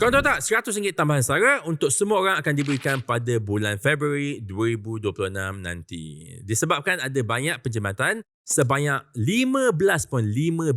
Kau tahu tak, RM100 tambahan sara untuk semua orang akan diberikan pada bulan Februari 2026 nanti. Disebabkan ada banyak penjimatan sebanyak 15.5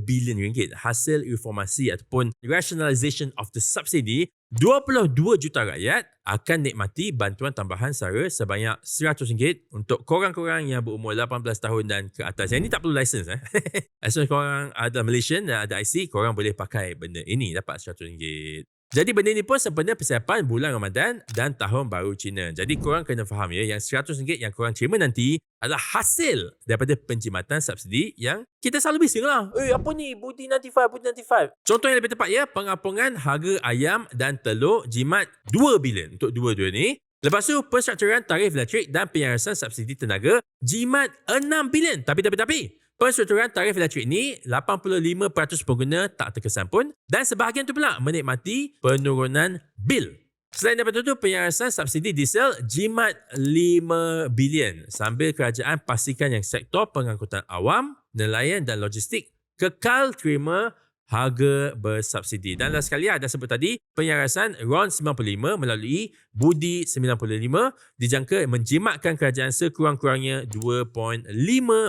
bilion ringgit hasil reformasi ataupun rationalisation of the subsidy 22 juta rakyat akan nikmati bantuan tambahan sara sebanyak RM100 untuk korang-korang yang berumur 18 tahun dan ke atas. Yang ini tak perlu license. Eh? As long as korang ada Malaysian dan ada IC, korang boleh pakai benda ini dapat RM100. Jadi benda ni pun sebenarnya persiapan bulan Ramadan dan tahun baru Cina. Jadi korang kena faham ya yang RM100 yang korang terima nanti adalah hasil daripada penjimatan subsidi yang kita selalu bising lah. Eh apa ni Budi 95, Budi 95. Contoh yang lebih tepat ya pengampungan harga ayam dan telur jimat 2 bilion untuk dua-dua ni. Lepas tu penstrukturan tarif elektrik dan penyarasan subsidi tenaga jimat 6 bilion. Tapi tapi tapi Penstrukturan tarif elektrik ni 85% pengguna tak terkesan pun dan sebahagian tu pula menikmati penurunan bil. Selain daripada itu, penyarasan subsidi diesel jimat 5 bilion sambil kerajaan pastikan yang sektor pengangkutan awam, nelayan dan logistik kekal terima harga bersubsidi. Dan last sekali ada sebut tadi, penyarasan RON 95 melalui Budi 95 dijangka menjimatkan kerajaan sekurang-kurangnya 2.5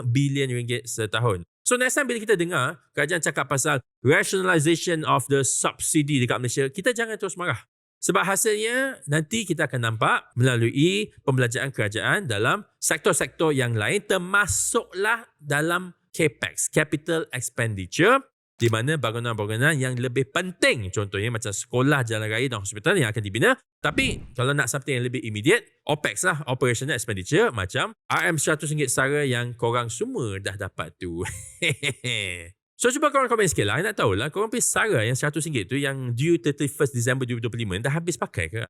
bilion ringgit setahun. So next time bila kita dengar kerajaan cakap pasal rationalisation of the subsidy dekat Malaysia, kita jangan terus marah. Sebab hasilnya nanti kita akan nampak melalui pembelanjaan kerajaan dalam sektor-sektor yang lain termasuklah dalam CAPEX, Capital Expenditure di mana bangunan-bangunan yang lebih penting. Contohnya macam sekolah, jalan raya dan hospital yang akan dibina. Tapi kalau nak something yang lebih immediate OPEX lah, operational expenditure macam RM100 setara yang korang semua dah dapat tu. So cuba korang komen sikit lah. Nak tahu lah korang pergi setara yang RM100 tu yang due 31st December 2025 dah habis pakai ke